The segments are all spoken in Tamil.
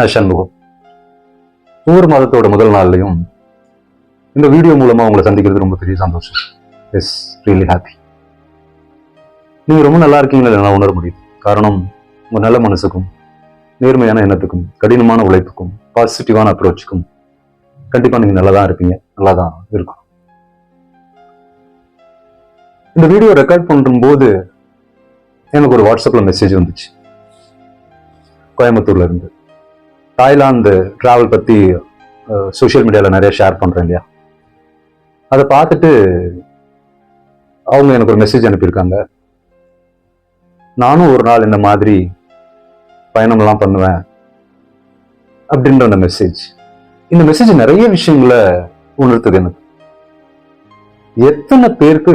நான் சண்முகம் ஒவ்வொரு மாதத்தோட முதல் நாள்லையும் இந்த வீடியோ மூலமா உங்களை சந்திக்கிறது ரொம்ப பெரிய சந்தோஷம். எஸ் ரியலி ஹாப்பி நீங்க ரொம்ப நல்லா இருக்கீங்களா நான் உணர முடியுது. காரணம் உங்க நல்ல மனசுக்கும் நேர்மையான எண்ணத்துக்கும் கடினமான உழைப்புக்கும் பாசிட்டிவான அப்ரோச்சுக்கும் கண்டிப்பா நீங்க நல்லா தான் இருப்பீங்க. நல்லா தான் இருக்கும் இந்த வீடியோ ரெக்கார்ட் பண்ணும்போது எனக்கு ஒரு வாட்ஸ்அப்ல மெசேஜ் வந்துச்சு. கோயம்புத்தூர்ல இருந்து. தாய்லாந்து டிராவல் பத்தி சோஷியல் மீடியால நிறைய ஷேர் பண்றேன் இல்லையா? அதை பார்த்துட்டு அவங்க எனக்கு ஒரு மெசேஜ் அனுப்பியிருக்காங்க. நானும் ஒரு நாள் இந்த மாதிரி பயணம்லாம் பண்ணுவேன் அப்படின்ற அந்த மெசேஜ் இந்த மெசேஜ் நிறைய விஷயங்களை உணர்த்துது எனக்கு. எத்தனை பேருக்கு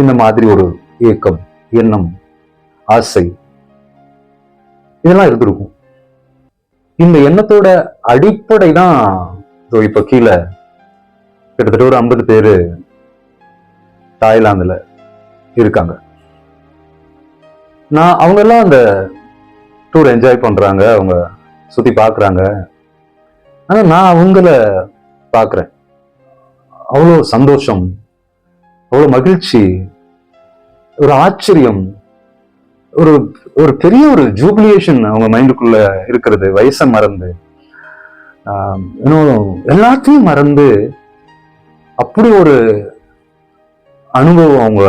இந்த மாதிரி ஒரு ஏக்கம் எண்ணம் ஆசை இதெல்லாம் இருந்திருக்கும். இந்த எண்ணத்தோட அடிப்படை தான் இதோ இப்ப கீழே கிட்டத்தட்ட ஒரு ஐம்பது பேரு தாய்லாந்துல இருக்காங்க. நான் அவங்க எல்லாம் அந்த டூர் என்ஜாய் பண்றாங்க அவங்க சுத்தி பாக்குறாங்க. ஆனா நான் அவங்கள பாக்குறேன். அவ்வளோ சந்தோஷம் அவ்வளோ மகிழ்ச்சி ஒரு ஆச்சரியம் ஒரு ஒரு பெரிய ஒரு ஜூபிலியேஷன் அவங்க மைண்டுக்குள்ள இருக்கிறது. வயசை மறந்து. இன்னும் எல்லாத்தையும் மறந்து அப்படி ஒரு அனுபவம் அவங்க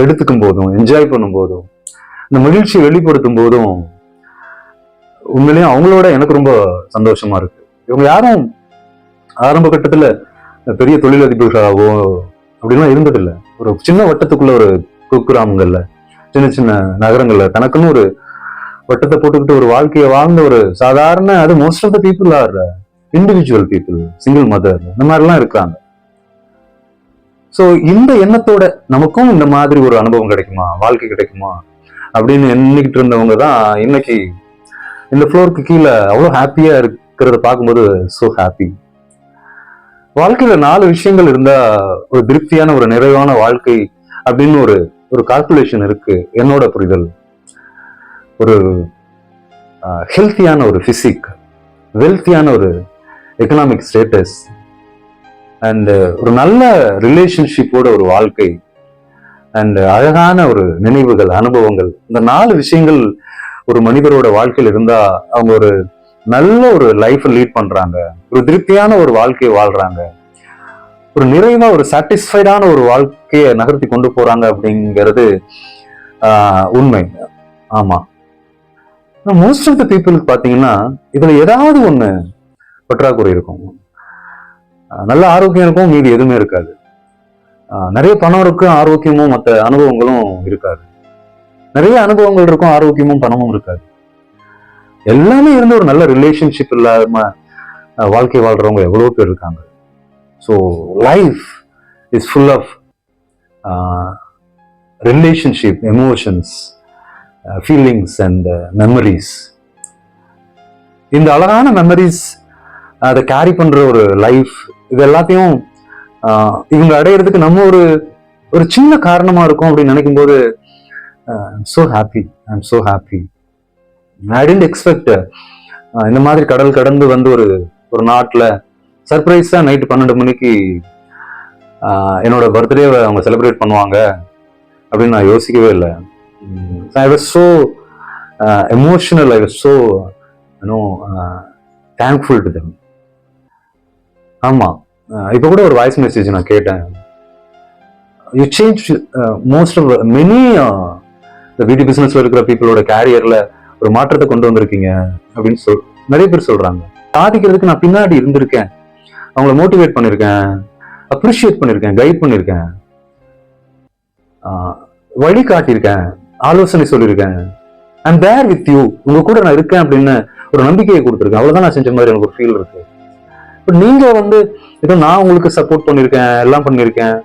எடுத்துக்கும் போதும் என்ஜாய் பண்ணும் போதும் இந்த மகிழ்ச்சியை வெளிப்படுத்தும் போதும் உண்மையிலேயும் அவங்களோட எனக்கு ரொம்ப சந்தோஷமா இருக்கு. இவங்க யாரும் ஆரம்ப கட்டத்துல பெரிய தொழிலதிபர்களாகவோ அப்படின்லாம் இருந்ததில்லை. ஒரு சின்ன வட்டத்துக்குள்ள ஒரு குக்கிராமங்கள்ல சின்ன சின்ன நகரங்களில் தனக்குன்னு ஒரு வட்டத்தை போட்டுக்கிட்டு ஒரு வாழ்க்கையை வாழ்ந்த ஒரு சாதாரண அது most of the people are individual people single mother இந்த மாதிரிலாம் இருக்காங்க. ஸோ இந்த எண்ணத்தோட நமக்கும் இந்த மாதிரி ஒரு அனுபவம் கிடைக்குமா? வாழ்க்கை கிடைக்குமா? அப்படின்னு எண்ணிக்கிட்டு இருந்தவங்க தான் இன்னைக்கு இந்த ஃப்ளோருக்கு கீழே அவ்வளோ ஹாப்பியா இருக்கிறத பார்க்கும்போது ஸோ ஹாப்பி வாழ்க்கையில நாலு விஷயங்கள் இருந்தா ஒரு திருப்தியான ஒரு நிறைவான வாழ்க்கை அப்படின்னு ஒரு ஒரு கால்குலேஷன் இருக்கு. என்னோட புரிதல். ஒரு ஹெல்த்தியான ஒரு ஃபிசிக் வெல்த்தியான ஒரு எக்கனாமிக் ஸ்டேட்டஸ் அண்ட் ஒரு நல்ல ரிலேஷன்ஷிப்போட ஒரு வாழ்க்கை அண்ட் அழகான ஒரு நினைவுகள் அனுபவங்கள். இந்த நாலு விஷயங்கள் ஒரு மனிதரோட வாழ்க்கையில் இருந்தா அவங்க ஒரு நல்ல ஒரு லைஃப் லீட் பண்றாங்க. ஒரு திருப்தியான ஒரு வாழ்க்கையை வாழ்றாங்க. ஒரு நிறைவா ஒரு சாட்டிஸ்ஃபைடான ஒரு வாழ்க்கையை நகர்த்தி கொண்டு போறாங்க அப்படிங்கிறது ஆஹ், உண்மை. ஆமா. மோஸ்ட் ஆஃப் த பீப்புளுக்கு பார்த்தீங்கன்னா இதுல ஏதாவது ஒண்ணு பற்றாக்குறை இருக்கும். நல்ல ஆரோக்கியம் இருக்கும் மீது எதுவுமே இருக்காது. ஆஹ், நிறைய பணம் இருக்கும் ஆரோக்கியமும் மற்ற அனுபவங்களும் இருக்காது. நிறைய அனுபவங்கள் இருக்கும் ஆரோக்கியமும் பணமும் இருக்காது. எல்லாமே இருந்து ஒரு நல்ல ரிலேஷன்ஷிப் இல்லாம வாழ்க்கை வாழ்றவங்க எவ்வளவு பேர் இருக்காங்க. So life is full of relationship emotions feelings and memories இந்த அழகான மெமரிஸ் அதை கேரி பண்ணுற ஒரு லைஃப் இது எல்லாத்தையும் இவங்க அடையிறதுக்கு நம்ம ஒரு ஒரு சின்ன காரணமாக இருக்கும் அப்படின்னு நினைக்கும் போது so happy I am so happy I didn't expect இந்த மாதிரி கடல் கடந்து வந்து ஒரு ஒரு நாட்டில் சர்ப்ரைஸாக நைட்டு பன்னெண்டு மணிக்கு என்னோடய என்னோட பர்த்டேவை அவங்க செலிப்ரேட் பண்ணுவாங்க அப்படின்னு நான் யோசிக்கவே இல்லை. I was so emotional I was so you know thankful to them ஆமாம் இப்போ கூட ஒரு வாய்ஸ் மெசேஜ் நான் கேட்டேன். You change most of many இந்த பியூட்டி பிஸ்னஸில் இருக்கிற பீப்புளோட கேரியரில் ஒரு மாற்றத்தை கொண்டு வந்திருக்கீங்க அப்படின்னு சொல் நிறைய பேர் சொல்கிறாங்க சாதிக்கிறதுக்கு நான் பின்னாடி இருந்திருக்கேன். அவங்கள மோட்டிவேட் பண்ணியிருக்கேன் அப்ரிஷியேட் பண்ணியிருக்கேன் கைட் பண்ணியிருக்கேன் ஆஹ் வழி காட்டியிருக்கேன் ஆலோசனை சொல்லியிருக்கேன். ஐம் தேர் வித் யூ உங்க கூட நான் இருக்கேன் அப்படின்னு ஒரு நம்பிக்கையை கொடுத்துருக்கேன். அவ்வளவுதான் நான் செஞ்ச மாதிரி எனக்கு ஒரு ஃபீல் இருக்கு. பட் நீங்க வந்து ஏதோ நான் உங்களுக்கு சப்போர்ட் பண்ணியிருக்கேன் எல்லாம் பண்ணியிருக்கேன்.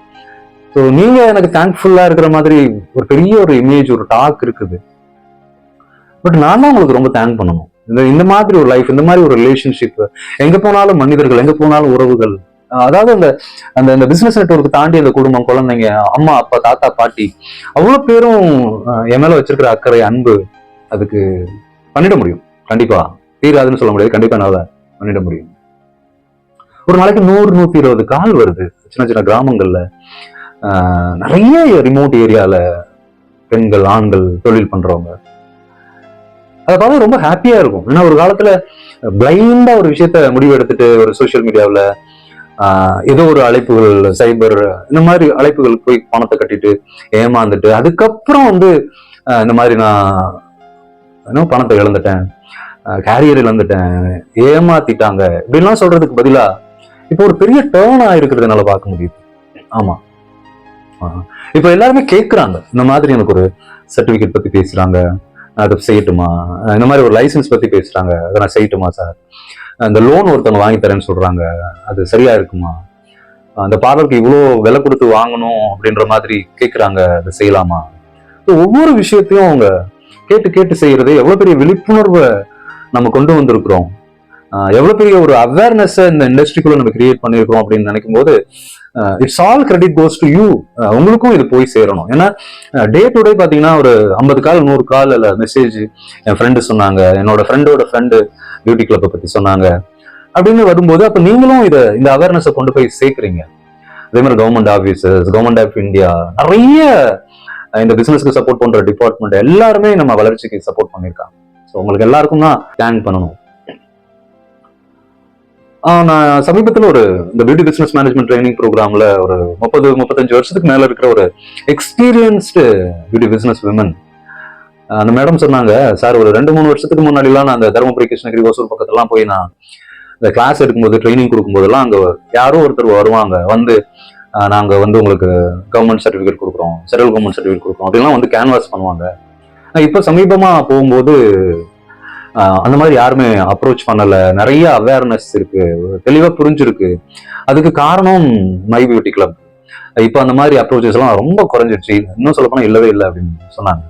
ஸோ நீங்க எனக்கு தேங்க்ஃபுல்லா இருக்கிற மாதிரி ஒரு பெரிய ஒரு இமேஜ் ஒரு டாக் இருக்குது. பட் நான் தான் உங்களுக்கு ரொம்ப தேங்க் பண்ணணும். இந்த மாதிரி ஒரு லைஃப் இந்த மாதிரி ஒரு ரிலேஷன்ஷிப் எங்க போனாலும் மனிதர்கள் எங்க போனாலும் உறவுகள். அதாவது அந்த அந்த அந்த பிசினஸ் நெட்ஒர்க் தாண்டி அந்த குடும்பம் குழந்தைங்க அம்மா அப்பா தாத்தா பாட்டி அவ்வளவு பேரும் என் மேல வச்சிருக்கிற அக்கறை அன்பு அதுக்கு பண்ணிட முடியும். கண்டிப்பா. தீராதுன்னு சொல்ல முடியாது. கண்டிப்பா என்னால பண்ணிட முடியும். ஒரு நாளைக்கு நூறு நூத்தி இருபது கால் வருது. சின்ன சின்ன கிராமங்கள்ல. ஆஹ் நிறைய ரிமோட் ஏரியால பெண்கள் ஆண்கள் தொழில் பண்றவங்க. அதை பார்த்து ரொம்ப ஹாப்பியா இருக்கும். ஏன்னா ஒரு காலத்துல பிளைண்டா ஒரு விஷயத்த முடிவு எடுத்துட்டு ஒரு சோசியல் மீடியாவில் ஏதோ ஒரு அழைப்புகள் சைபர் இந்த மாதிரி அழைப்புகள் போய் பணத்தை கட்டிட்டு ஏமாந்துட்டு அதுக்கப்புறம் வந்து இந்த மாதிரி நான் இன்னும் பணத்தை இழந்துட்டேன் கேரியர் இழந்துட்டேன் ஏமாத்திட்டாங்க. இப்படிலாம் சொல்றதுக்கு பதிலா இப்போ ஒரு பெரிய டேர்ன் ஆயிருக்கிறதுனால பார்க்க முடியுது. ஆமா. ஆஹ் இப்போ எல்லாருமே கேட்குறாங்க இந்த மாதிரி எனக்கு ஒரு சர்டிபிகேட் பத்தி பேசுறாங்க. அதை செய்யட்டுமா? இந்த மாதிரி ஒரு லைசன்ஸ் பத்தி பேசுறாங்க. அதை நான் செய்யட்டுமா சார் அந்த லோன் ஒருத்தவங்க வாங்கி தரேன்னு சொல்றாங்க. அது சரியா இருக்குமா? அந்த பார்லருக்கு இவ்வளோ விலை கொடுத்து வாங்கணும் அப்படின்ற மாதிரி கேட்குறாங்க அதை செய்யலாமா? ஒவ்வொரு விஷயத்தையும் அவங்க கேட்டு கேட்டு செய்யறது எவ்வளோ பெரிய விழிப்புணர்வை நம்ம கொண்டு வந்திருக்கிறோம். எவ்வளவு பெரிய ஒரு அவேர்னஸ் இந்த இண்டஸ்ட்ரிக்குள்ள நம்ம கிரியேட் பண்ணியிருக்கோம் அப்படின்னு நினைக்கும் போது it's all credit goes to you உங்களுக்கும் இது போய் சேரணும். ஏன்னா டே டு டே பாத்தீங்கன்னா ஒரு ஐம்பது கால் நூறு கால் இல்ல மெசேஜ் என் ஃப்ரெண்டு சொன்னாங்க என்னோட ஃப்ரெண்டோட ஃப்ரெண்டு பியூட்டி கிளப்பை பத்தி சொன்னாங்க அப்படின்னு வரும்போது அப்ப நீங்களும் இதை இந்த அவேர்னஸை கொண்டு போய் சேர்க்குறீங்க. அதே மாதிரி government offices government of India நிறைய இந்த பிசினஸ்க்கு சப்போர்ட் பண்ற டிபார்ட்மெண்ட் எல்லாருமே நம்ம வளர்ச்சிக்கு சப்போர்ட் பண்ணியிருக்காங்க. ஸோ உங்களுக்கு எல்லாருக்கும் தான் தேங்க் பண்ணணும். நான் சமீபத்தில் ஒரு இந்த பியூட்டி பிஸ்னஸ் மேனேஜ்மெண்ட் ட்ரைனிங் ப்ரோக்ராமில் ஒரு முப்பது முப்பத்தஞ்சு வருஷத்துக்கு மேலே இருக்கிற ஒரு எக்ஸ்பீரியன்ஸ்டு பியூட்டி பிஸ்னஸ் விமன் அந்த மேடம் சொன்னாங்க சார் ஒரு ரெண்டு மூணு வருஷத்துக்கு முன்னாடிலாம் நான் அந்த தருமபுரி கிருஷ்ணகிரி ஓசூர் பக்கத்துலாம் போய் நான் இந்த கிளாஸ் எடுக்கும்போது ட்ரைனிங் கொடுக்கும்போதெல்லாம் அங்கே யாரோ ஒருத்தர் வருவாங்க. வந்து நாங்கள் வந்து உங்களுக்கு கவர்மெண்ட் சர்டிஃபிகேட் கொடுக்குறோம் சென்ட்ரல் கவர்மெண்ட் சர்டிஃபிகேட் கொடுக்குறோம். அப்படிலாம் வந்து கேன்வாஸ் பண்ணுவாங்க. இப்போ சமீபமாக போகும்போது அந்த மாதிரி யாருமே அப்ரோச் பண்ணல. நிறைய அவேர்னஸ் இருக்கு. தெளிவா புரிஞ்சிருக்கு. அதுக்கு காரணம் மை பியூட்டி கிளப் இப்போ அந்த மாதிரி அப்ரோச்சஸ் எல்லாம் ரொம்ப குறைஞ்சிருச்சு. இன்னும் சொல்ல போனா இல்லவே இல்லை அப்படின்னு சொன்னாங்க.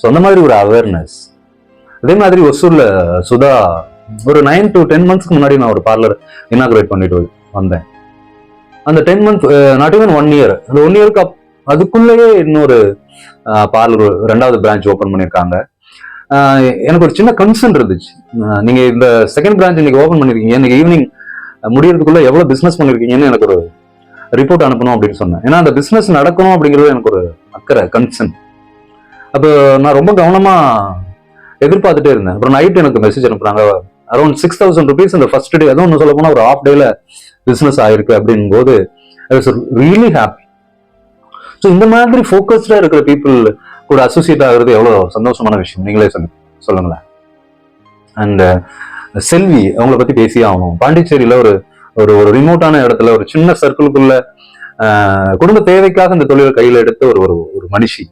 ஸோ அந்த மாதிரி ஒரு அவேர்னஸ் அதே மாதிரி ஒசூர்ல சுதா ஒரு நைன் டு டென் மந்த்ஸ்க்கு முன்னாடி நான் ஒரு பார்லர் இனாகுரேட் பண்ணிட்டு வந்தேன். அந்த ten month not even one year அந்த ஒன் இயருக்கு அதுக்குள்ளேயே இன்னொரு பார்லர் ரெண்டாவது பிரான்ச் ஓப்பன் பண்ணியிருக்காங்க. எனக்கு ஒரு சின்ன கன்சர்ன் இருந்துச்சு. நீங்க இந்த செகண்ட் பிரான்ச் இன்னைக்கு ஓப்பன் பண்ணிருக்கீங்க. இன்னைக்கு ஈவினிங் முடியறதுக்குள்ள எவ்வளவு பிசினஸ் பண்ணிருக்கீங்கன்னு எனக்கு ஒரு ரிப்போர்ட் அனுப்பணும் அப்படின்னு சொன்னேன். ஏன்னா அந்த பிசினஸ் நடக்கணும் அப்படிங்கிறது எனக்கு ஒரு அக்கறை கன்சர்ன் அப்போ நான் ரொம்ப கவனமா எதிர்பார்த்துட்டே இருந்தேன். அப்புறம் நைட் எனக்கு மெசேஜ் அனுப்புறாங்க அரௌண்ட் சிக்ஸ் தௌசண்ட் ருபீஸ் இந்த ஃபர்ஸ்ட் டே அதுவும் ஒன்று சொல்ல போனால் ஒரு ஹாஃப் டேல பிசினஸ் ஆயிருக்கு அப்படிங்கும்போது I was really happy so இந்த மாதிரி ஃபோக்கஸ்டாக இருக்கிற பீப்புள் கூட அசோசியேட் ஆகுறது எவ்வளோ சந்தோஷமான விஷயம். நீங்களே சொல்லு சொல்லுங்களேன். அண்ட் uh, செல்வி அவங்கள பத்தி பேசியே ஆகணும். பாண்டிச்சேரியில ஒரு ஒரு ஒரு ரிமோட்டான இடத்துல ஒரு சின்ன சர்க்கிளுக்குள்ள குடும்ப தேவைக்காக இந்த தொழிலை கையில எடுத்த ஒரு ஒரு ஒரு மனுஷி.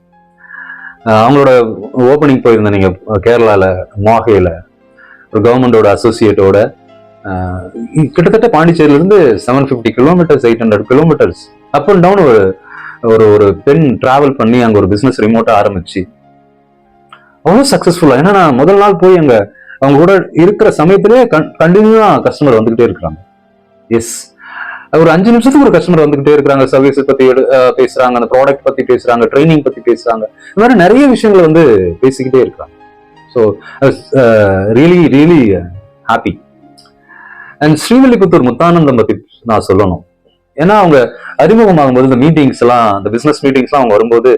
ஆஹ் அவங்களோட ஓப்பனிங் போயிருந்தேன் நீங்க கேரளால மாஹேல ஒரு கவர்மெண்டோட அசோசியேட்டோட கிட்டத்தட்ட பாண்டிச்சேரியில இருந்து seven fifty kilometres eight hundred kilometres up and down ஒரு ஒரு ஒரு பெண் டிராவல் பண்ணி அங்க ஒரு பிசினஸ் ரிமோட்டா ஆரம்பிச்சு. அவ்வளோ சக்சஸ்ஃபுல்லா ஏன்னா நான் முதல் நாள் போய் அங்க அவங்க கூட இருக்கிற சமயத்திலே கண்டினியூவா கஸ்டமர் வந்துகிட்டே இருக்கிறாங்க. எஸ் ஒரு அஞ்சு நிமிஷத்துக்கு ஒரு கஸ்டமர் வந்துகிட்டே இருக்கிறாங்க. சர்வீஸ் பத்தி பேசுறாங்க. அந்த ப்ராடக்ட் பத்தி பேசுறாங்க. ட்ரைனிங் பத்தி பேசுறாங்க. இந்த மாதிரி நிறைய விஷயங்களை வந்து பேசிக்கிட்டே இருக்கிறாங்க. So really really happy and Srivilliputhur Muthanandam பத்தி நான் சொல்லணும். ஏன்னா அவங்க அறிமுகமாகும் போது இந்த மீட்டிங்ஸ் எல்லாம் இந்த பிசினஸ் மீட்டிங்ஸ்லாம் அவங்க வரும்போது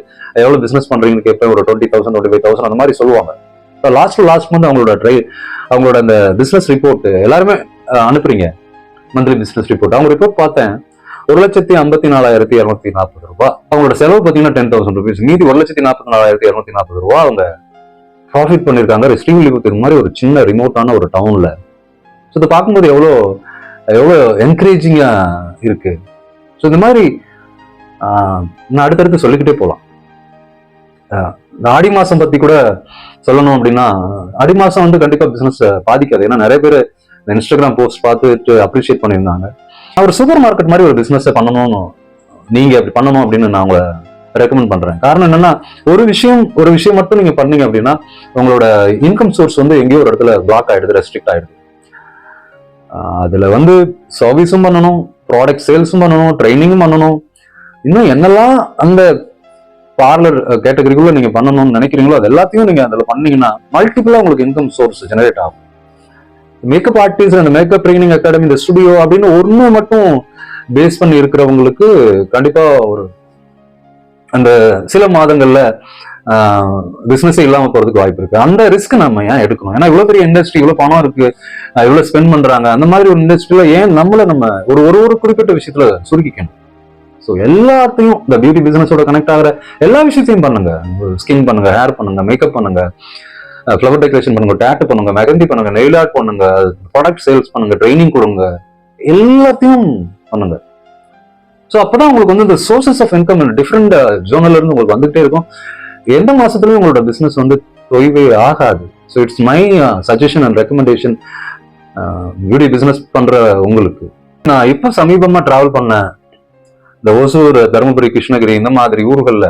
எவ்வளவு பிசினஸ் பண்றீங்கன்னு கேட்பேன் ஒரு twenty thousand twenty five thousand அந்த மாதிரி சொல்லுவாங்க. இப்போ லாஸ்ட் லாஸ்ட் மந்த் அவங்களோட ட்ரை அவங்களோட அந்த பிசினஸ் ரிப்போர்ட் எல்லாருமே அனுப்புறீங்க. மந்த்லி பிசினஸ் ரிப்போர்ட் அவங்க ரிப்போர்ட் பார்த்தேன். ஒரு லட்சத்தி ஐம்பத்தி நாலாயிரத்தி இரநூத்தி நாற்பது ரூபாய் அவங்களோட செலவு பார்த்தீங்கன்னா டென் தௌசண்ட் ருபீஸ் மீதி ஒரு லட்சத்தி நாற்பத்தி நாலாயிரத்தி இரநூத்தி நாற்பது ரூபா அவங்க ப்ராஃபிட் பண்ணியிருக்காங்க. ஸ்ரீவில்லிபுத்தூர் மாதிரி ஒரு சின்ன ரிமோட்டான ஒரு டவுன்ல ஸோ இதை பார்க்கும்போது எவ்வளோ எவ்வளோ என்கரேஜிங்காக இருக்கு. ஸோ இந்த மாதிரி நான் அடுத்தடுத்து சொல்லிக்கிட்டே போகலாம் இந்த ஆடி மாசம் பத்தி கூட சொல்லணும் அப்படின்னா ஆடி மாசம் வந்து கண்டிப்பா பிசினஸ் பாதிக்காது. ஏன்னா நிறைய பேர் இந்த இன்ஸ்டாகிராம் போஸ்ட் பார்த்துட்டு அப்ரிஷியேட் பண்ணியிருந்தாங்க. அவர் ஒரு சூப்பர் மார்க்கெட் மாதிரி ஒரு பிசினஸ் பண்ணணும்னு நீங்க அப்படி பண்ணணும் அப்படின்னு நான் உங்களை ரெக்கமெண்ட் பண்றேன். காரணம் என்னன்னா ஒரு விஷயம் ஒரு விஷயம் மட்டும் நீங்க பண்ணீங்க அப்படின்னா உங்களோட இன்கம் சோர்ஸ் வந்து எங்கேயோ ஒரு இடத்துல பிளாக் ஆயிடுது ரெஸ்ட்ரிக்ட் ஆயிடுது. அதுல வந்து சர்வீஸும் பண்ணணும் ப்ராடக்ட் சேல்ஸும் பண்ணணும் ட்ரைனிங்கும் பண்ணணும். இன்னும் என்னெல்லாம் அந்த பார்லர் கேட்டகரிக்குள்ள நீங்க பண்ணணும்னு நினைக்கிறீங்களோ அது எல்லாத்தையும் நீங்க அதில் பண்ணீங்கன்னா மல்டிபிளா உங்களுக்கு இன்கம் சோர்ஸ் ஜெனரேட் ஆகும். மேக்கப் ஆர்டிஸ்ட் அந்த மேக்கப் ட்ரைனிங் அகாடமி இந்த ஸ்டுடியோ அப்படின்னு ஒன்று மட்டும் பேஸ் பண்ணி இருக்கிறவங்களுக்கு கண்டிப்பா ஒரு அந்த சில மாதங்கள்ல பிசினஸே இல்லாம போறதுக்கு வாய்ப்பு இருக்கு. அந்த ரிஸ்க் நம்ம ஏன் எடுக்கணும்? ஏன்னா இவ்வளவு பெரிய இண்டஸ்ட்ரி இவ்வளோ பணம் இருக்கு இவ்வளோ இவ்வளவு ஸ்பெண்ட் பண்றாங்க அந்த மாதிரி ஒரு இண்டஸ்ட்ரியில் ஏன் நம்மள நம்ம ஒரு ஒரு ஒரு குறிப்பிட்ட விஷயத்துல சுருக்கிக்கணும்? ஸோ எல்லாத்தையும் இந்த பியூட்டி பிசினஸோட கனெக்ட் ஆகிற எல்லா விஷயத்தையும் பண்ணுங்க. ஸ்கின் பண்ணுங்க ஹேர் பண்ணுங்க மேக்கப் பண்ணுங்க ஃப்ளவர் டெக்கரேஷன் பண்ணுங்க டேட்டு பண்ணுங்க மெகந்தி பண்ணுங்க நெயில் ஆர்ட் பண்ணுங்க ப்ராடக்ட் சேல்ஸ் பண்ணுங்க ட்ரைனிங் கொடுங்க. எல்லாத்தையும் பண்ணுங்க. ஸோ அப்பதான் உங்களுக்கு வந்து இந்த சோர்சஸ் ஆஃப் இன்கம் டிஃப்ரெண்ட் ஜோனல்ல இருந்து உங்களுக்கு வந்துகிட்டே இருக்கும். எந்த மாசத்துலயும் உங்களோட பிசினஸ் வந்து தொய்வே ஆகாது. So it's my suggestion and recommendation beauty business பண்ற உங்களுக்கு. நான் இப்போ சமீபமா டிராவல் பண்ண இந்த ஓசூர் தருமபுரி கிருஷ்ணகிரி இந்த மாதிரி ஊர்களில்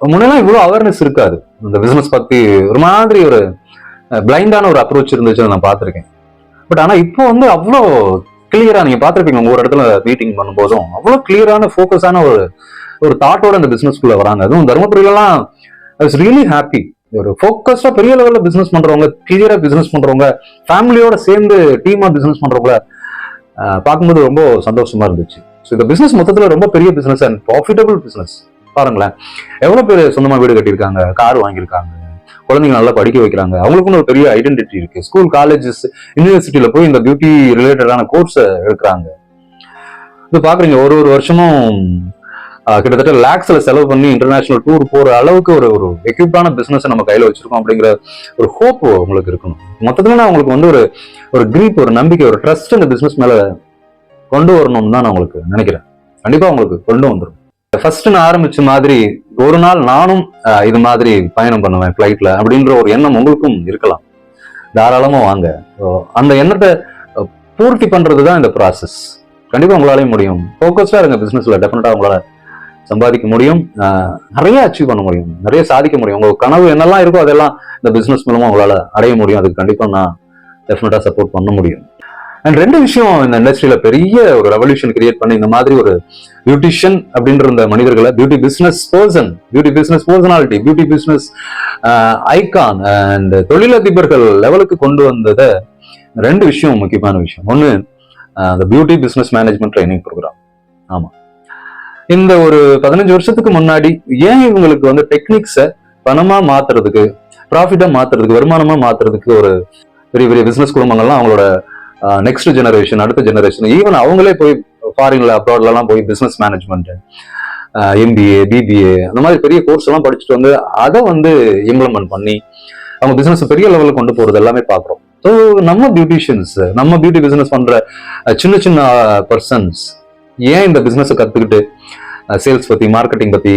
முன்னெல்லாம் இவ்வளவு அவேர்னஸ் இருக்காது. இந்த பிசினஸ் பத்தி ஒரு மாதிரி ஒரு பிளைண்டான ஒரு அப்ரோச் இருந்துச்சுன்னு நான் பார்த்திருக்கேன். பட் ஆனா இப்போ வந்து அவ்வளோ கிளியரா நீங்க பார்த்துருப்பீங்க. உங்க ஒரு இடத்துல மீட்டிங் பண்ணும்போதும் அவ்வளோ கிளியரான ஃபோக்கஸான ஒரு ஒரு தாட்டோட அந்த பிசினஸ்க்குள்ள வராங்க. அதுவும் தருமபுரியிலலாம் இட்ஸ் ரியலி ஹாப்பி ஒரு ஃபோக்கஸ்டா பெரிய லெவல்ல பிசினஸ் பண்றவங்க கிளியரா பிசினஸ் பண்றவங்க ஃபேமிலியோட சேர்ந்து டீமா பிசினஸ் பண்றவங்கள பார்க்கும்போது ரொம்ப சந்தோஷமா இருந்துச்சு. ஸோ இந்த பிசினஸ் மொத்தத்துல ரொம்ப பெரிய பிசினஸ் அண்ட் ப்ராஃபிட்டபிள் பிசினஸ் பாருங்களேன். எவ்வளவு பேர் சொந்தமா வீடு கட்டியிருக்காங்க கார் வாங்கியிருக்காங்க குழந்தைங்க நல்லா படிக்க வைக்கிறாங்க அவங்களுக்குன்னு ஒரு பெரிய ஐடென்டிட்டி இருக்கு. ஸ்கூல் காலேஜஸ் யூனிவர்சிட்டியில போய் இந்த பியூட்டி ரிலேட்டடான கோர்ஸ் எடுக்கிறாங்க. இது பாக்குறீங்க ஒரு ஒரு வருஷமும் கிட்டத்தட்ட லேக்ஸ்ல செலவு பண்ணி இன்டர்நேஷனல் டூர் போற அளவுக்கு ஒரு ஒரு எக்யூப்டான பிசினஸ் நம்ம கையில வச்சிருக்கோம் அப்படிங்கிற ஒரு ஹோப் உங்களுக்கு இருக்கணும். மொத்தத்துல நான் உங்களுக்கு வந்து ஒரு ஒரு க்ரீப் ஒரு நம்பிக்கை ஒரு ட்ரஸ்ட் இந்த பிசினஸ் மேல கொண்டு வரணும்னு தான் நான் உங்களுக்கு நினைக்கிறேன். கண்டிப்பா உங்களுக்கு கொண்டு வந்துடும் ஃபர்ஸ்ட் நான் ஆரம்பிச்ச மாதிரி ஒரு நாள் நானும் ஆஹ், இது மாதிரி பயணம் பண்ணுவேன் ஃப்ளைட்டில் அப்படின்ற ஒரு எண்ணம் உங்களுக்கும் இருக்கலாம். தாராளமா வாங்க. அந்த எண்ணத்தை பூர்த்தி பண்ணுறது தான் இந்த ப்ராசஸ் கண்டிப்பா உங்களாலையும் முடியும். ஃபோக்கஸ்டா இருங்க பிசினஸ்ல டெஃபினட்டாக உங்களால சம்பாதிக்க முடியும். நிறைய அச்சீவ் பண்ண முடியும். நிறைய சாதிக்க முடியும். உங்க கனவு என்னெல்லாம் இருக்கோ அதெல்லாம் இந்த பிசினஸ் மூலமா உங்களால அடைய முடியும். அதுக்கு கண்டிப்பா நான் டெஃபினட்டா சப்போர்ட் பண்ண முடியும். அண்ட் ரெண்டு விஷயம் இந்த இண்டஸ்ட்ரியில பெரிய ஒரு ரெவல்யூஷன் கிரியேட் பண்ணி இந்த மாதிரி ஒரு பியூட்டிஷியன் அப்படின்ற இந்த மனிதர்களை beauty business person beauty business personality beauty business icon and தொழிலதிபர்கள் லெவலுக்கு கொண்டு வந்ததை ரெண்டு விஷயம் முக்கியமான விஷயம். ஒன்று இந்த beauty business management training programme ஆமா. இந்த ஒரு பதினஞ்சு வருஷத்துக்கு முன்னாடி ஏன் இவங்களுக்கு வந்து டெக்னிக்ஸை பணமா மாத்துறதுக்கு ப்ராஃபிட்டா மாத்துறதுக்கு வருமானமா மாத்துறதுக்கு ஒரு பெரிய பெரிய பிசினஸ் குடும்பங்கள்லாம் அவங்களோட நெக்ஸ்ட் ஜெனரேஷன் அடுத்த ஜெனரேஷன் ஈவன் அவங்களே போய் ஃபாரின்ல அப்ராட்லலாம் போய் பிசினஸ் மேனேஜ்மெண்ட் எம்பிஏ பிபிஏ அந்த மாதிரி பெரிய கோர்ஸ் எல்லாம் படிச்சுட்டு வந்து அதை வந்து இம்ப்ளிமெண்ட் பண்ணி அவங்க பிசினஸ் பெரிய லெவலில் கொண்டு போறது எல்லாமே பார்க்குறோம் ஸோ நம்ம பியூட்டிஷியன்ஸ் நம்ம பியூட்டி பிசினஸ் பண்ற சின்ன சின்ன பர்சன்ஸ் ஏன் இந்த பிஸ்னஸை கத்துக்கிட்டு சேல்ஸ் பத்தி மார்க்கெட்டிங் பற்றி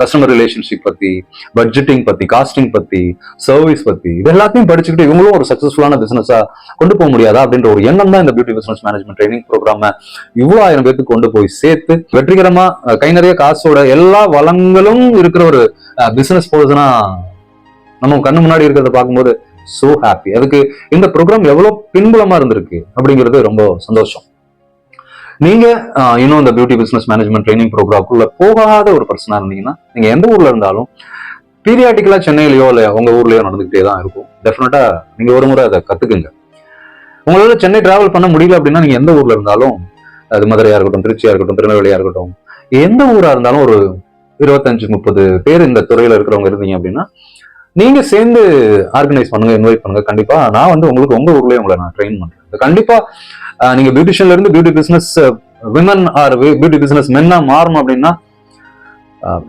கஸ்டமர் ரிலேஷன்ஷிப் பத்தி பட்ஜெட்டிங் பற்றி காஸ்டிங் பத்தி சர்வீஸ் பற்றி இது எல்லாத்தையும் படிச்சுக்கிட்டு இவங்களும் ஒரு சக்ஸஸ்ஃபுல்லான பிஸ்னஸாக கொண்டு போக முடியாதா அப்படின்ற ஒரு எண்ணம் தான் இந்த பியூட்டி பிஸ்னஸ் மேனேஜ்மெண்ட் ட்ரைனிங் ப்ரோக்ராம இவ்வளோ ஆயிரம் பேருக்கு கொண்டு போய் சேர்த்து வெற்றிகரமாக கை நிறைய காசோட எல்லா வளங்களும் இருக்கிற ஒரு பிஸ்னஸ் போகுதுன்னா நம்ம கண்ணு முன்னாடி இருக்கிறத பார்க்கும்போது ஸோ ஹாப்பி அதுக்கு இந்த ப்ரோக்ராம் எவ்வளோ பின்புலமாக இருந்திருக்கு அப்படிங்கிறது ரொம்ப சந்தோஷம். நீங்க இன்னும் இந்த பியூட்டி பிசினஸ் மேனேஜ்மெண்ட் ட்ரைனிங் ப்ரோக்ராம்குள்ள போகாத ஒரு பர்சனா இருந்தீங்கன்னா நீங்க எந்த ஊர்ல இருந்தாலும் பீரியாட்டிக்கலா சென்னையிலயோ இல்ல உங்க ஊர்லயோ நடந்துகிட்டே தான் இருக்கும். டெஃபினட்டா நீங்க ஒரு முறை அதை கத்துக்குங்க. உங்களால சென்னை டிராவல் பண்ண முடியல அப்படின்னா நீங்க எந்த ஊர்ல இருந்தாலும் அது மதுரையா இருக்கட்டும் திருச்சியா இருக்கட்டும் திருநெல்வேலியா இருக்கட்டும் எந்த ஊரா இருந்தாலும் ஒரு இருபத்தஞ்சு முப்பது பேர் இந்த துறையில இருக்கிறவங்க இருந்தீங்க அப்படின்னா நீங்க சேர்ந்து ஆர்கனைஸ் பண்ணுங்க இன்வைட் பண்ணுங்க கண்டிப்பா. நான் வந்து உங்களுக்கு உங்க ஊர்லயே உங்களை நான் ட்ரெயின் பண்றேன். கண்டிப்பா நீங்க பியூட்டிஷியன்ல இருந்து beauty business women or beauty business மென்னா மாறணும் அப்படின்னா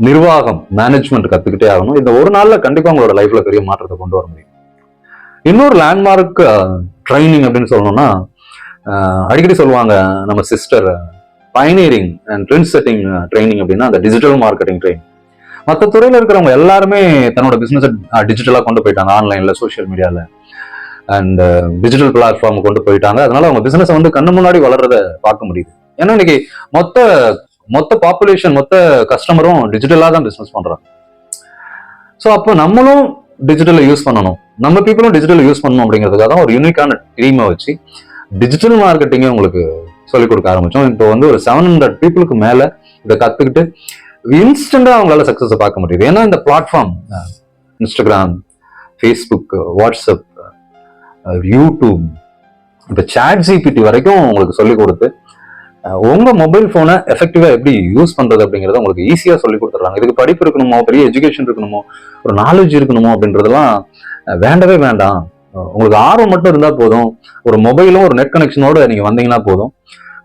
நிர்வாகம் மேனேஜ்மெண்ட் கத்துக்கிட்டே ஆகணும். இந்த ஒரு நாள்ல கண்டிப்பா உங்களோட லைஃப்ல பெரிய மாற்றத்தை கொண்டு வர முடியும். இன்னொரு லேண்ட்மார்க் ட்ரைனிங் அப்படின்னு சொல்லணும்னா அடிக்கடி சொல்லுவாங்க நம்ம sister pioneering and trend setting training அப்படின்னா அந்த டிஜிட்டல் மார்க்கெட்டிங் ட்ரைனிங் மற்ற துறையில இருக்கிறவங்க எல்லாருமே தன்னோட பிஸ்னஸை டிஜிட்டலா கொண்டு போயிட்டாங்க. ஆன்லைன்ல சோஷியல் மீடியால அண்ட் டிஜிட்டல் பிளாட்ஃபார்ம் கொண்டு போயிட்டாங்க. அதனால அவங்க பிசினஸ் வந்து கண்ணு முன்னாடி வளர்றத பார்க்க முடியுது. ஏன்னா இன்னைக்கு மொத்த மொத்த பாப்புலேஷன் மொத்த கஸ்டமரும் டிஜிட்டலா தான் பிசினஸ் பண்றாங்க. ஸோ அப்போ நம்மளும் டிஜிட்டலை யூஸ் பண்ணணும். நம்ம பீப்புளும் டிஜிட்டல் யூஸ் பண்ணணும் அப்படிங்கிறதுக்காக தான் ஒரு யூனிக்கான டீமை வச்சு டிஜிட்டல் மார்க்கெட்டிங்கே உங்களுக்கு சொல்லிக் கொடுக்க ஆரம்பிச்சோம். இப்போ வந்து ஒரு செவன் ஹண்ட்ரட் பீப்புளுக்கு மேல இதை கத்துக்கிட்டு இன்ஸ்டண்டாக அவங்களால சக்ஸஸை பார்க்க முடியுது. ஏன்னா இந்த platform Instagram Facebook WhatsApp YouTube இப்போ சாட் ஜிபிடி வரைக்கும் உங்களுக்கு சொல்லிக் கொடுத்து அஹ், உங்க மொபைல் போனை எஃபெக்டிவாக எப்படி யூஸ் பண்றது அப்படிங்கறத உங்களுக்கு ஈஸியாக சொல்லி கொடுத்துட்றாங்க. இதுக்கு படிப்பு இருக்கணுமோ பெரிய எஜுகேஷன் இருக்கணுமோ ஒரு நாலேஜ் இருக்கணுமோ அப்படின்றதெல்லாம் வேண்டவே வேண்டாம். உங்களுக்கு ஆர்வம் மட்டும் இருந்தால் போதும். ஒரு மொபைலும் ஒரு நெட் கனெக்ஷனோட நீங்கள் வந்தீங்கன்னா போதும்.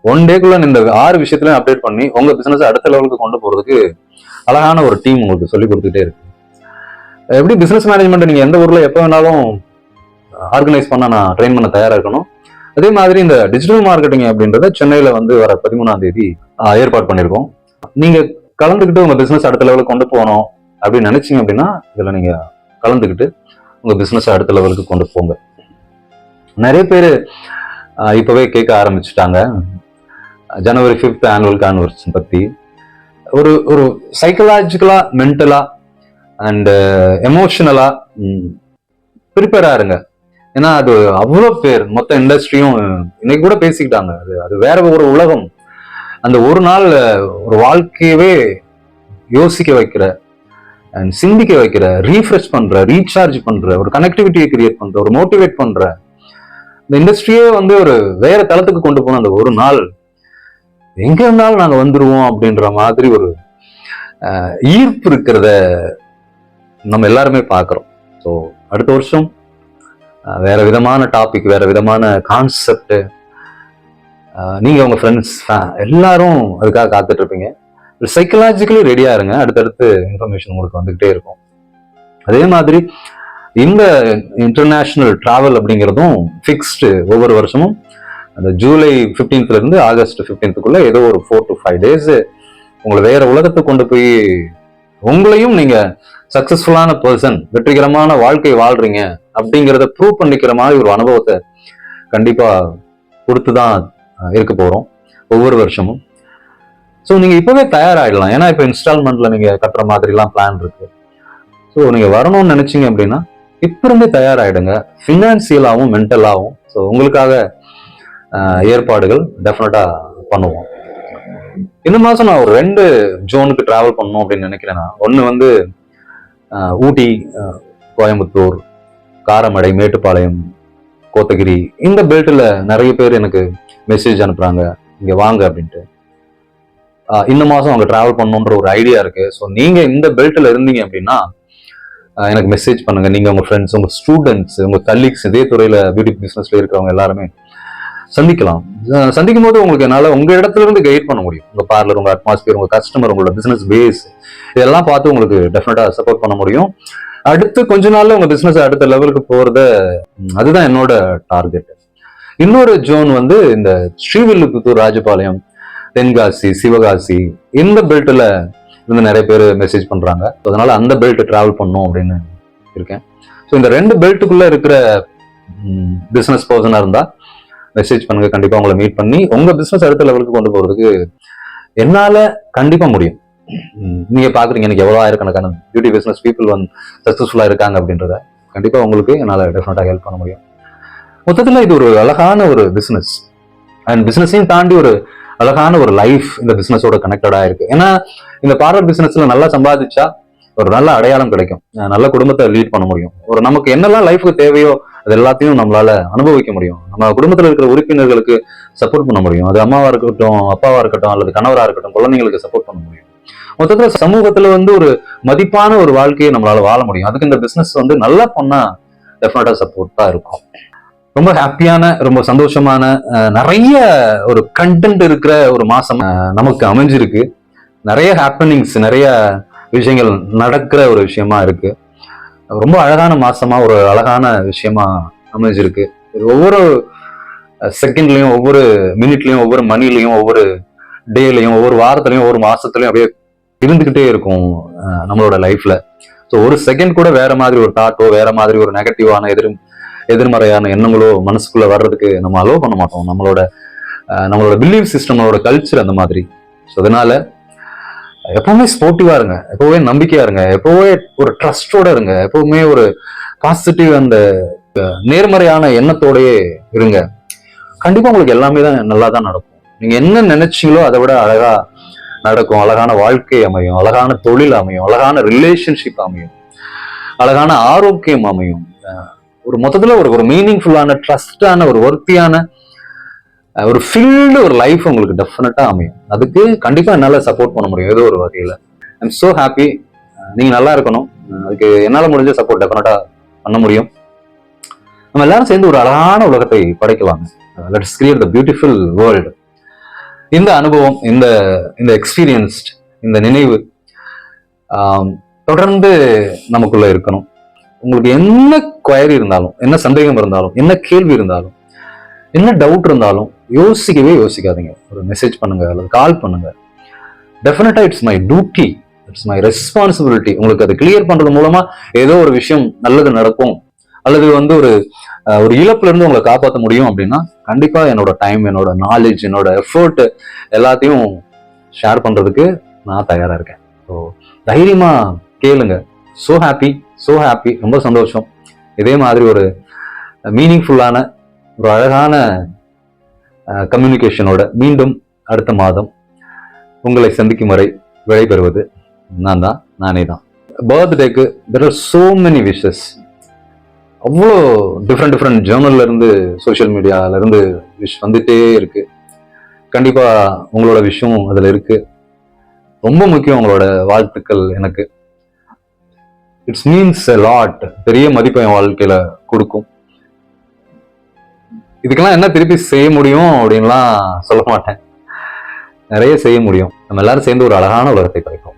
ஒன் டேக்குள்ள இந்த ஆறு விஷயத்துலயும் அப்டேட் பண்ணி உங்க பிசினஸ் அடுத்த லெவலுக்கு கொண்டு போறதுக்கு அழகான ஒரு டீம் உங்களுக்கு சொல்லி கொடுத்துட்டே இருக்கு. எப்படி பிசினஸ் மேனேஜ்மெண்ட் நீங்க எந்த ஊர்ல எப்போ வேணாலும் ஆர்கனைஸ் பண்ண நான் ட்ரெயின் பண்ண தயாரா இருக்கணும்? அதே மாதிரி இந்த டிஜிட்டல் மார்க்கெட்டிங் அப்படின்றத சென்னையில வந்து வர பதிமூணாம் தேதி ஏற்பாடு பண்ணியிருக்கோம் நீங்க கலந்துக்கிட்டு உங்க பிசினஸ் அடுத்த லெவலுக்கு கொண்டு போகணும் அப்படின்னு நினைச்சீங்க அப்படின்னா இதுல நீங்க கலந்துக்கிட்டு உங்க பிசினஸ் அடுத்த லெவலுக்கு கொண்டு போங்க. நிறைய பேர் இப்பவே கேட்க ஆரம்பிச்சுட்டாங்க. ஜனவரி ஃபிஃப்த் ஆனுவல் கான்வர்சன் பற்றி ஒரு ஒரு சைக்கலாஜிக்கலாக மென்டலாக அண்டு எமோஷனலாக ப்ரிப்பேராக இருங்க. ஏன்னா அது அவ்வளோ பேர் மொத்த இண்டஸ்ட்ரியும் இன்னைக்கு கூட பேசிக்கிட்டாங்க. அது அது வேற ஒரு உலகம். அந்த ஒரு நாள் ஒரு வாழ்க்கையவே யோசிக்க வைக்கிற அண்ட் சிந்திக்க வைக்கிற ரீஃப்ரெஷ் பண்ற ரீசார்ஜ் பண்ற ஒரு கனெக்டிவிட்டியை கிரியேட் பண்ற ஒரு மோட்டிவேட் பண்ற இந்த இண்டஸ்ட்ரியே வந்து ஒரு வேற தளத்துக்கு கொண்டு போன அந்த ஒரு நாள். எங்க இருந்தாலும் நாங்க வந்துருவோம் அப்படின்ற மாதிரி ஒரு ஈர்ப்பு இருக்கிறத நம்ம எல்லாருமே பார்க்குறோம் ஸோ அடுத்த வருஷம் வேற விதமான டாபிக் வேற விதமான கான்செப்ட் நீங்கள் உங்கள் ஃப்ரெண்ட்ஸ் எல்லாரும் அதுக்காக காத்துட்டு இருப்பீங்க. சைக்கலாஜிக்கலி ரெடியாக இருங்க. அடுத்தடுத்து இன்ஃபர்மேஷன் உங்களுக்கு வந்துகிட்டே இருக்கும். அதே மாதிரி இந்த இன்டர்நேஷ்னல் ட்ராவல் அப்படிங்கிறதும் ஃபிக்ஸ்டு ஒவ்வொரு வருஷமும் அந்த ஜூலை 15th இருந்து ஆகஸ்ட் ஃபிஃப்டீன்த்துக்குள்ளே ஏதோ ஒரு ஃபோர் டு ஃபைவ் டேஸ் உங்களை வேற உலகத்துக்கு கொண்டு போய் உங்களையும் நீங்க சக்சஸ்ஃபுல்லான பர்சன் வெற்றிகரமான வாழ்க்கை வாழ்றீங்க அப்படிங்கிறத ப்ரூவ் பண்ணிக்கிற மாதிரி ஒரு அனுபவத்தை கண்டிப்பா கொடுத்து தான் இருக்க போறோம் ஒவ்வொரு வருஷமும். ஸோ நீங்க இப்பவே தயாராகிடலாம் ஏன்னா இப்போ இன்ஸ்டால்மெண்ட்ல நீங்க கட்டுற மாதிரிலாம் பிளான் இருக்கு. ஸோ நீங்க வரணும்னு நினைச்சீங்க அப்படின்னா இப்ப இருந்தே தயாராகிடுங்க ஃபினான்சியலாகவும் மென்டலாகவும் ஸோ உங்களுக்காக ஏற்பாடுகள் டெஃபினட்டாக பண்ணுவோம். இந்த மாதம் நான் ஒரு ரெண்டு ஜோனுக்கு ட்ராவல் பண்ணணும் அப்படின்னு நினைக்கிறேன் நான் ஒன்று வந்து ஊட்டி கோயம்புத்தூர் காரமடை மேட்டுப்பாளையம் கோத்தகிரி இந்த பெல்ட்டில் நிறைய பேர் எனக்கு மெசேஜ் அனுப்புகிறாங்க இங்கே வாங்க அப்படின்ட்டு. இந்த மாதம் அவங்க ட்ராவல் பண்ணணுன்ற ஒரு ஐடியா இருக்கு. ஸோ நீங்கள் இந்த பெல்ட்டில் இருந்தீங்க அப்படின்னா எனக்கு மெசேஜ் பண்ணுங்கள் நீங்கள் உங்கள் ஃப்ரெண்ட்ஸ் உங்கள் ஸ்டூடெண்ட்ஸ் உங்கள் கலீக்ஸ் இதே துறையில் பியூட்டி பிஸ்னஸில் இருக்கிறவங்க எல்லாருமே சந்திக்கலாம். சந்திக்கும் போது உங்களுக்கு என்னால் உங்கள் இடத்துல இருந்து கைட் பண்ண முடியும். உங்கள் பார்லர் உங்கள் அட்மாஸ்பியர் உங்கள் கஸ்டமர் உங்களோட பிஸ்னஸ் பேஸ் இதெல்லாம் பார்த்து உங்களுக்கு டெஃபினட்டாக சப்போர்ட் பண்ண முடியும். அடுத்து கொஞ்ச நாள்ல உங்க பிசினஸ் அடுத்த லெவலுக்கு போறத அதுதான் என்னோட டார்கெட் இன்னொரு ஜோன் வந்து இந்த ஸ்ரீவில்லிபுத்தூர் ராஜபாளையம் தென்காசி சிவகாசி இந்த பெல்ட்ல இருந்து நிறைய பேர் மெசேஜ் பண்றாங்க. அதனால அந்த பெல்ட் டிராவல் பண்ணும் அப்படின்னு இருக்கேன். ஸோ இந்த ரெண்டு பெல்ட்டுக்குள்ள இருக்கிற பிசினஸ் பர்சனா இருந்தா மெசேஜ் பண்ணுங்க. கண்டிப்பா உங்களை மீட் பண்ணி உங்க பிசினஸ் அடுத்த லெவலுக்கு கொண்டு போறதுக்கு என்னால கண்டிப்பா முடியும். நீங்க பாக்குறீங்க எனக்கு எவ்வளவு ஆயிரக்கணக்கான பியூட்டி பிசினஸ் பீப்புள் வந்து சக்சஸ்ஃபுல்லா இருக்காங்க அப்படின்றத. கண்டிப்பா உங்களுக்கு என்னால டெஃபினட்டா ஹெல்ப் பண்ண முடியும். மொத்தத்துல இது ஒரு அழகான ஒரு பிசினஸ் அண்ட் பிசினஸையும் தாண்டி ஒரு அழகான ஒரு லைஃப் இந்த பிசினஸோட கனெக்டடா இருக்கு. ஏன்னா இந்த பார்லர் பிசினஸ்ல நல்லா சம்பாதிச்சா ஒரு நல்ல அடையாளம் கிடைக்கும். நல்ல குடும்பத்தை லீட் பண்ண முடியும். ஒரு நமக்கு என்னெல்லாம் லைஃபுக்கு தேவையோ அது எல்லாத்தையும் நம்மளால அனுபவிக்க முடியும். நம்ம குடும்பத்துல இருக்கிற உறுப்பினர்களுக்கு சப்போர்ட் பண்ண முடியும். அது அம்மாவா இருக்கட்டும் அப்பாவா இருக்கட்டும் அல்லது கணவரா இருக்கட்டும் குழந்தைங்களுக்கு சப்போர்ட் பண்ண முடியும். மொத்தத்துல சமூகத்துல வந்து ஒரு மதிப்பான ஒரு வாழ்க்கையை நம்மளால வாழ முடியும். அதுக்கு இந்த பிசினஸ் வந்து நல்லா பண்ணா டெஃபினட்டா சப்போர்ட்டா இருக்கும். ரொம்ப ஹாப்பியான ரொம்ப சந்தோஷமான நிறைய ஒரு கண்டென்ட் இருக்கிற ஒரு மாசம் நமக்கு அமைஞ்சிருக்கு. நிறைய ஹாப்பனிங்ஸ் நிறைய விஷயங்கள் நடக்கிற ஒரு விஷயமா இருக்கு. ரொம்ப அழகான மாசமா ஒரு அழகான விஷயமா அமைஞ்சிருக்கு. ஒவ்வொரு செகண்ட்லயும் ஒவ்வொரு மினிட்லயும் ஒவ்வொரு மணிலையும் ஒவ்வொரு டேலையும் ஒவ்வொரு வாரத்துலயும் ஒவ்வொரு மாசத்துலயும் அப்படியே இருந்துகிட்டே இருக்கும் நம்மளோட லைஃப்ல ஸோ ஒரு செகண்ட் கூட வேற மாதிரி ஒரு தாட்டோ வேற மாதிரி ஒரு நெகட்டிவான எதிர் எதிர்மறையான எண்ணங்களோ மனசுக்குள்ள வர்றதுக்கு நம்ம அலோவ் பண்ண மாட்டோம். நம்மளோட நம்மளோட பிலீஃப் சிஸ்டம் நம்மளோட கல்ச்சர் அந்த மாதிரி. ஸோ அதனால எப்பவுமே ஸ்போர்ட்டிவா இருங்க. எப்பவுமே நம்பிக்கையா இருங்க. எப்பவுமே ஒரு ட்ரஸ்டோட இருங்க. எப்பவுமே ஒரு பாசிட்டிவ் அந்த நேர்மறையான எண்ணத்தோடயே இருங்க. கண்டிப்பா உங்களுக்கு எல்லாமே தான் நல்லா தான் நடக்கும். நீங்க என்ன நினைச்சீங்களோ அதை விட அழகா நடக்கும். அழகான வாழ்க்கை அமையும். அழகான தொழில் அமையும். அழகான ரிலேஷன்ஷிப் அமையும். அழகான ஆரோக்கியம் அமையும். அஹ், ஒரு மொத்தத்துல ஒரு ஒரு மீனிங்ஃபுல்லான ட்ரஸ்டான ஒரு ஒர்த்தியான ஒரு ஃபீல்டு ஒரு லைஃப் உங்களுக்கு டெஃபினட்டாக அமையும். அதுக்கு கண்டிப்பாக என்னால் சப்போர்ட் பண்ண முடியும் ஏதோ ஒரு வகையில். ஐம் ஸோ ஹாப்பி நீங்கள் நல்லா இருக்கணும். அதுக்கு என்னால் முடிஞ்ச சப்போர்ட் டெஃபினட்டாக பண்ண முடியும். நம்ம எல்லாரும் சேர்ந்து ஒரு அழகான உலகத்தை படைக்கலாம் let's create the beautiful world இந்த அனுபவம் இந்த இந்த எக்ஸ்பீரியன்ஸ்ட் இந்த நினைவு தொடர்ந்து நமக்குள்ள இருக்கணும். உங்களுக்கு என்ன குயரி இருந்தாலும் என்ன சந்தேகம் இருந்தாலும் என்ன கேள்வி இருந்தாலும் என்ன டவுட் இருந்தாலும் யோசிக்கவே யோசிக்காதீங்க. ஒரு மெசேஜ் பண்ணுங்க அல்லது கால் பண்ணுங்க. டெஃபினட்டா it's my duty it's my responsibility உங்களுக்கு அதை கிளியர் பண்றது மூலமா ஏதோ ஒரு விஷயம் நல்லது நடக்கும். அல்லது வந்து ஒரு ஒரு இழப்புல இருந்து உங்களை காப்பாற்ற முடியும் அப்படின்னா கண்டிப்பா என்னோட டைம் என்னோட நாலேஜ் என்னோட எஃபர்ட் எல்லாத்தையும் ஷேர் பண்றதுக்கு நான் தயாரா இருக்கேன். ஸோ தைரியமா கேளுங்க. ஸோ ஹாப்பி ஸோ ஹாப்பி ரொம்ப சந்தோஷம். இதே மாதிரி ஒரு மீனிங்ஃபுல்லான ஒரு அழகான கம்யூனிகேஷனோட மீண்டும் அடுத்த மாதம் உங்களை சந்திக்கும் வரை விடைபெறுவது நான் தான் நானே தான் பர்த்டேக்கு there are so many wishes அவ்வளோ டிஃப்ரெண்ட் டிஃப்ரெண்ட் ஜேர்னல்ல இருந்து சோஷியல் மீடியால இருந்து விஷ் வந்துட்டே இருக்கு. கண்டிப்பாக உங்களோட விஷயம் அதில் இருக்கு. ரொம்ப முக்கியம் உங்களோட வாழ்த்துக்கள் எனக்கு. இட்ஸ் மீன்ஸ் லாட் பெரிய மதிப்பு என் வாழ்க்கையில் கொடுக்கும். இதுக்கெல்லாம் என்ன திருப்பி செய்ய முடியும் அப்படின்லாம் சொல்ல மாட்டேன். நிறைய செய்ய முடியும். நம்ம எல்லாரும் சேர்ந்து ஒரு அழகான உலகத்தை படைப்போம்.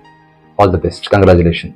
All the best congratulation